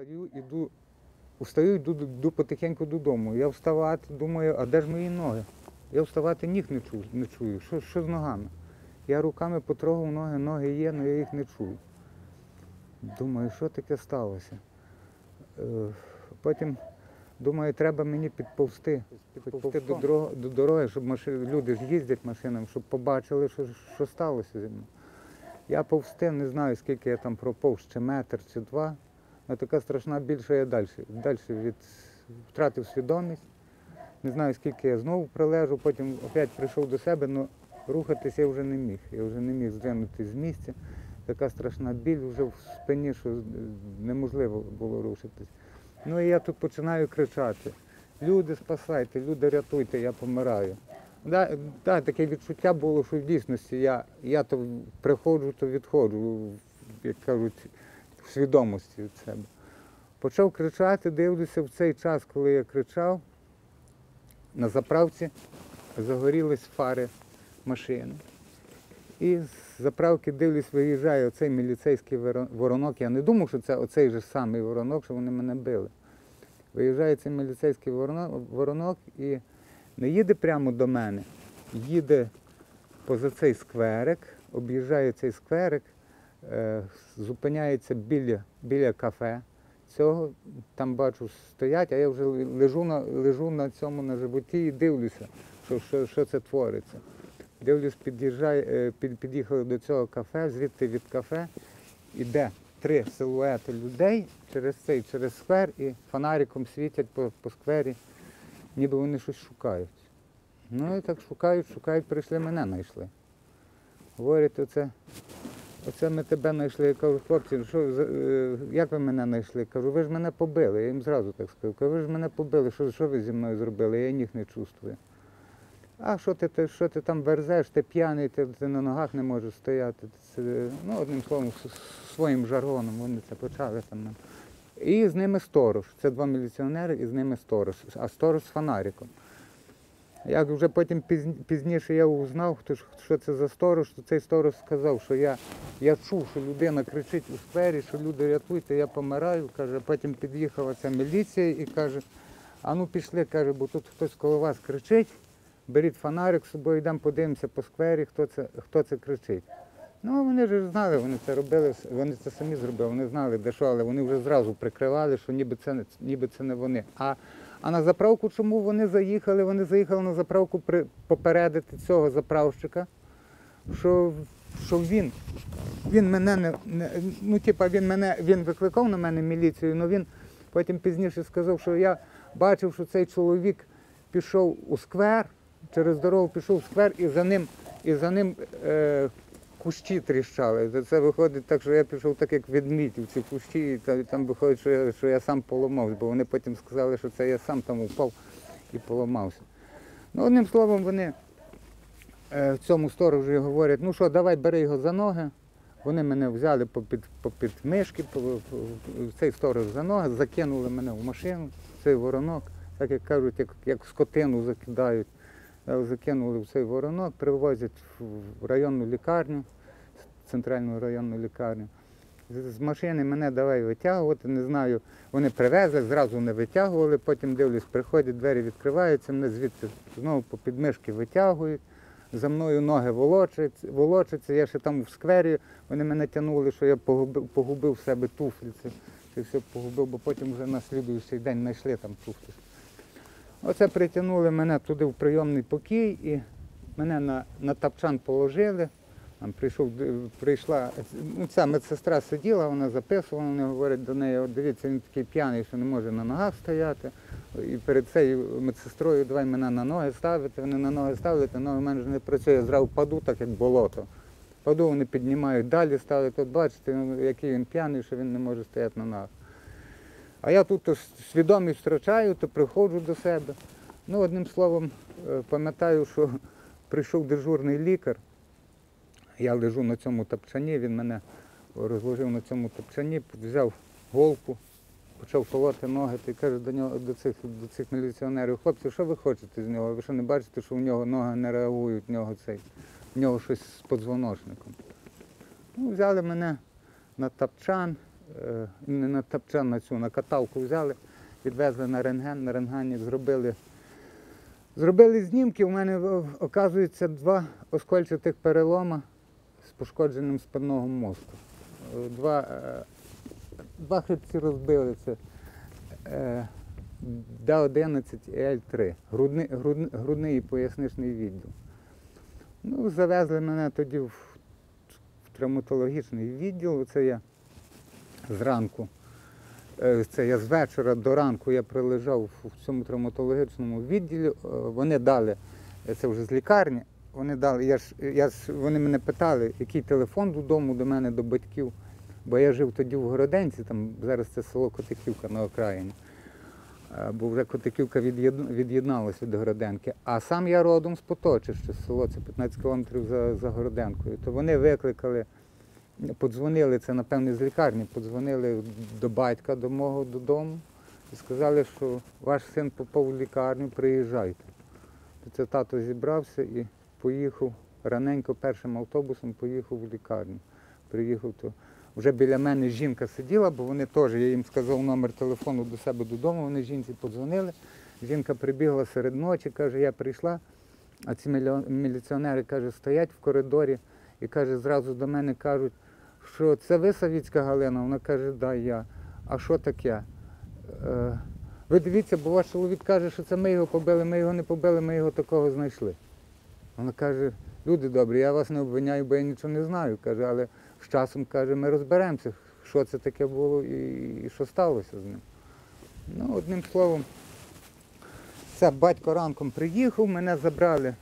Встаю, іду, устаю, йду, йду потихеньку додому. Я вставати, думаю, а де ж мої ноги? Я вставати ніг не чую, не чую. Що, що з ногами? Я руками потрогав ноги, ноги є, але я їх не чую. Думаю, що таке сталося? Е, Потім думаю, треба мені підповзти, підповзти до дороги, до дороги, щоб маши... люди ж їздять машинами, щоб побачили, що, що сталося зі мною. Я повстив, не знаю, скільки я там проповз, чи метр, чи два. Але така страшна біль, що я далі, далі від... втратив свідомість. Не знаю, скільки я знову прилежу, потім опять прийшов до себе, але рухатися я вже не міг. Я вже не міг здвинутися з місця. Така страшна біль вже в спині, що неможливо було рушитись. Ну і я тут починаю кричати. Люди спасайте, люди рятуйте, я помираю. Да, да, таке відчуття було, що в дійсності я, я то приходжу, то відходжу, як кажуть, свідомості від себе. Почав кричати, дивлюся в цей час, коли я кричав, на заправці загорілись фари машини. І з заправки дивлюсь, виїжджає оцей міліцейський воронок. Я не думав, що це оцей же самий воронок, що вони мене били. Виїжджає цей міліцейський воронок, і не їде прямо до мене, їде поза цей скверик, об'їжджає цей скверик, зупиняється біля, біля кафе. Цього там бачу стоять, а я вже лежу на, лежу на цьому на животі і дивлюся, що, що, що це твориться. Дивлюсь, під'їжджає, е, під, під'їхали до цього кафе, звідти від кафе іде три силуети людей через цей, через сквер і фонариком світять по, по сквері, ніби вони щось шукають. Ну і так шукають, шукають, прийшли, мене знайшли. Говорять, оце, оце ми тебе знайшли. Я кажу, хлопці, ну що, е, як ви мене знайшли? Кажу, ви ж мене побили. Я їм зразу так сказав. Кажу, ви ж мене побили, що, що ви зі мною зробили? Я ніг не чувствую. А що ти, ти, що ти там верзеш, ти п'яний, ти, ти на ногах не можеш стояти. Це, ну, одним словом, своїм жаргоном вони це почали там. І з ними сторож. Це два міліціонери, і з ними сторож. А сторож з фонариком. Як вже потім пізніше я узнав, що це за сторож, то цей сторож сказав, що я, я чув, що людина кричить у сквері, що люди рятуйте, я помираю. Каже, потім під'їхала ця міліція і каже, а ну пішли, каже, бо тут хтось коло вас кричить, беріть фонарик з собою, йдемо подивимося по сквері, хто це, хто це кричить. Ну, вони ж знали, вони це робили, вони це самі зробили, вони знали, де що, але вони вже зразу прикривали, що ніби це, ніби це не вони. А, а на заправку чому вони заїхали? Вони заїхали на заправку попередити цього заправщика, що, що він, він мене не, не ну, типа, він мене він викликав на мене міліцію, але він потім пізніше сказав, що я бачив, що цей чоловік пішов у сквер, через дорогу пішов у сквер і за ним, і за ним е, кущі тріщали. Це- виходить так, що я пішов так, як ведмідь у ці кущі, і там виходить, що я, що я сам поламався, бо вони потім сказали, що це я сам там упав і поламався. Ну, одним словом, вони е, цьому сторожу говорять, ну що, давай бери його за ноги. Вони мене взяли попід, попід мишки, по- цей сторож за ноги, закинули мене в машину, цей воронок, так як кажуть, як, як скотину закидають. Е, Закинули в цей воронок, привозять в районну лікарню, центральну районну лікарню. З- машини мене давай витягувати, не знаю. Вони привезли, зразу не витягували, потім дивлюсь, приходять, двері відкриваються, мене звідти знову по підмишки витягують. За мною ноги волочаться. Я ще там в сквері, вони мене тягнули, що я погубив, погубив себе туфлі. Це все погубив, бо потім вже на слідуючий день знайшли там туфлі. Оце притягнули мене туди в прийомний покій і мене на, на тапчан положили. Там прийшов, прийшла, ну, ця медсестра сиділа, вона записувала, вони говорять до неї, дивіться, він такий п'яний, що не може на ногах стояти. І перед цією медсестрою давай мене на ноги ставити, вони на ноги ставлять, а ноги в мене ж не працює, я зразу паду, так як болото. Паду, вони піднімають далі, ставлять, от бачите, який він п'яний, що він не може стояти на ногах. А я тут свідомість втрачаю, то приходжу до себе. Ну, одним словом, е, пам'ятаю, що прийшов дежурний лікар. Я лежу на цьому тапчані, він мене розложив на цьому тапчані, взяв голку, почав колоти ноги і каже до нього, до цих, до цих міліціонерів, хлопці, що ви хочете з нього? Ви що не бачите, що в нього ноги не реагують, в нього цей, в нього щось з подзвоночником. Ну, взяли мене на тапчан, не на тапчан, на цю, на каталку взяли, відвезли на рентген, на рентгені зробили. Зробили знімки, у мене оказується два оскольчатих перелома з пошкодженим спинного мозку. Е, Два, е, два хребці розбили це е, Д11 і Л3, грудний, грудний, і поясничний відділ. Ну, завезли мене тоді в травматологічний відділ. Це я зранку. е, Це я з вечора до ранку я прилежав в цьому травматологічному відділі. Е, Вони дали, це вже з лікарні, вони дали, я ж, я ж, вони мене питали, який телефон додому до мене, до батьків. Бо я жив тоді в Городенці, там зараз це село Котиківка на окраїні. Е, Бо вже Котиківка від'єд- від'єдналась від Городенки. А сам я родом з Поточища, село, це 15 кілометрів за, за Городенкою. То вони викликали, подзвонили, це напевне з лікарні, подзвонили до батька до мого додому і сказали, що ваш син попав в лікарню, приїжджайте. Це тато зібрався і поїхав раненько першим автобусом поїхав в лікарню. Приїхав то. Вже біля мене жінка сиділа, бо вони теж, я їм сказав номер телефону до себе додому, вони жінці подзвонили. Жінка прибігла серед ночі, каже, я прийшла, а ці міліціонери каже, стоять в коридорі і каже, зразу до мене кажуть, що це ви Савіцька Галина? Вона каже, да, я. А що таке? Е, ви дивіться, бо ваш чоловік каже, що це ми його побили, ми його не побили, ми його такого знайшли. Вона каже, люди добрі, я вас не обвиняю, бо я нічого не знаю. Каже, але з часом каже, ми розберемося, що це таке було і, що сталося з ним. Ну, одним словом, це батько ранком приїхав, мене забрали